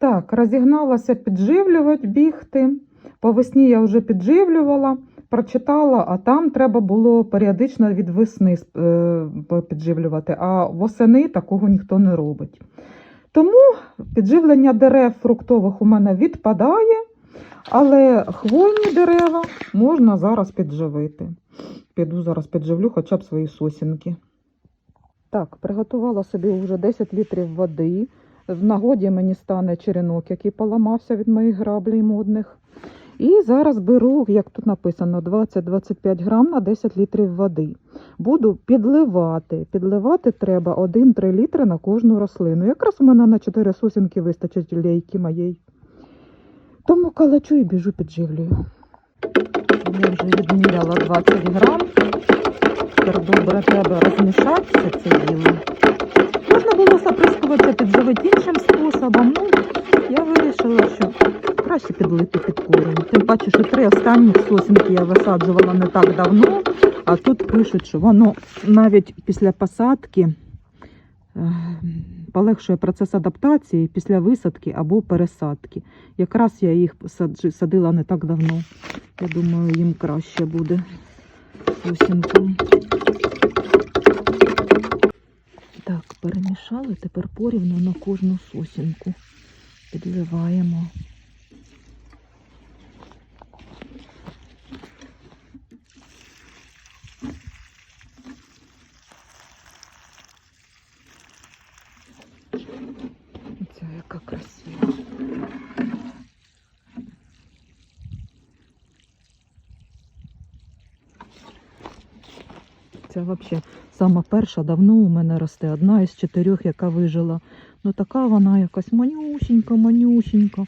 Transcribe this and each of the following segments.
Так, розігналася підживлювати, бігти. По весні я вже підживлювала, прочитала, а там треба було періодично від весни е, підживлювати, а восени такого ніхто не робить. Тому підживлення дерев фруктових у мене відпадає, але хвойні дерева можна зараз підживити. Піду зараз підживлю хоча б свої сосінки. Так, приготувала собі вже 10 літрів води. В нагоді мені стане черенок, який поламався від моїх граблей модних. І зараз беру, як тут написано, 20-25 грам на 10 літрів води. Буду підливати. Підливати треба 1-3 літри на кожну рослину. Якраз у мене на 4 сосінки вистачить лейки моєї. Тому калачу і біжу підживлюю. Я вже відміряла 20 грам. Тепер добре треба розмішати все це діло. Підживити іншим способом. Ну, я вирішила, що краще підлити під корінь. Тим паче, що три останні сосінки я висаджувала не так давно, а тут пишуть, що воно навіть після посадки е, полегшує процес адаптації після висадки або пересадки. Якраз я їх садила не так давно. Я думаю, їм краще буде сосінкам. Так, перемішали, тепер порівну на кожну сосінку. Підливаємо. Оця яка красива. Це взагалі сама перша давно у мене росте, одна із чотирьох, яка вижила. Ну така вона якась манюсінька, манюсінька.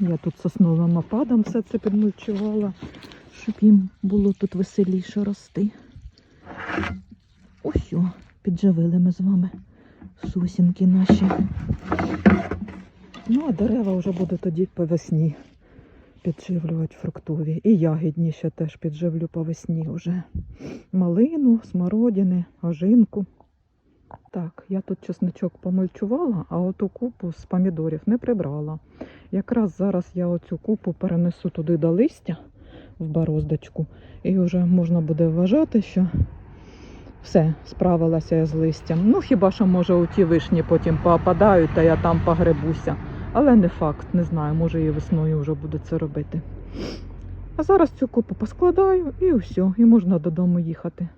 Я тут сосновим опадом все це підмульчувала, щоб їм було тут веселіше рости. Ось, підживили ми з вами сусінки наші. Ну, а дерева вже буду тоді по весні підживлювати фруктові. І ягідні ще теж підживлю по весні вже. Малину, смородини, ожинку. Так, я тут чесничок помульчувала, а оту купу з помідорів не прибрала. Якраз зараз я оцю купу перенесу туди до листя в бороздочку, і вже можна буде вважати, що все, справилася я з листям. Ну, хіба що, може, у ті вишні потім поопадають, та я там погребуся. Але не факт, не знаю, може і весною вже буду це робити. А зараз цю купу поскладаю і все, і можна додому їхати.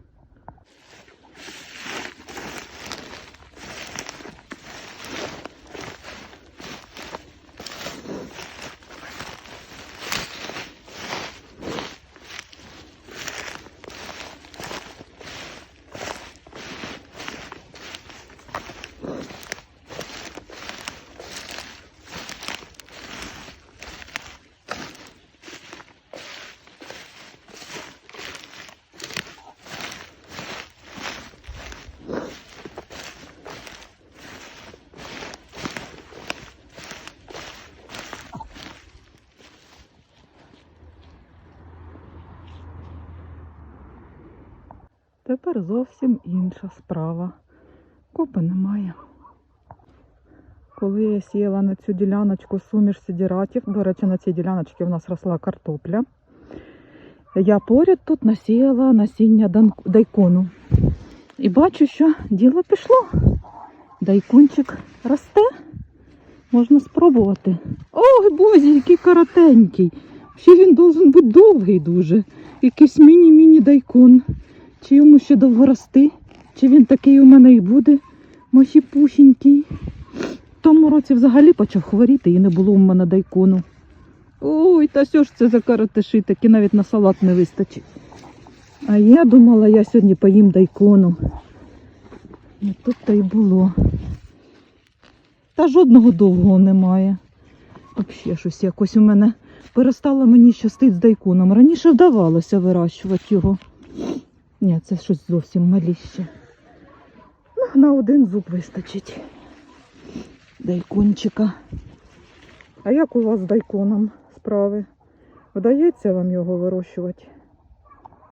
Тепер зовсім інша справа. Купи немає. Коли я сіяла на цю діляночку суміш сідіратів, до речі, на цій діляночці в нас росла картопля. Я поряд тут насіяла насіння дайкону. І бачу, що діло пішло. Дайкончик росте. Можна спробувати. Ой, бозі, який коротенький. Ще він должен бути довгий дуже. Якийсь міні-міні дайкон. Чи йому ще довго рости? Чи він такий у мене і буде? Мосі пусінький. В тому році взагалі почав хворіти і не було у мене дайкону. Ой, та що ж це за каратиші, такі навіть на салат не вистачить. А я думала, я сьогодні поїм дайкону. І тут то й було. Та жодного довгого немає. Взагалі щось якось у мене перестало мені щастить з дайконом. Раніше вдавалося вирощувати його. Ні, це щось зовсім маліще. Ну, на один зуб вистачить. Дайкончика. А як у вас з дайконом справи? Вдається вам його вирощувати?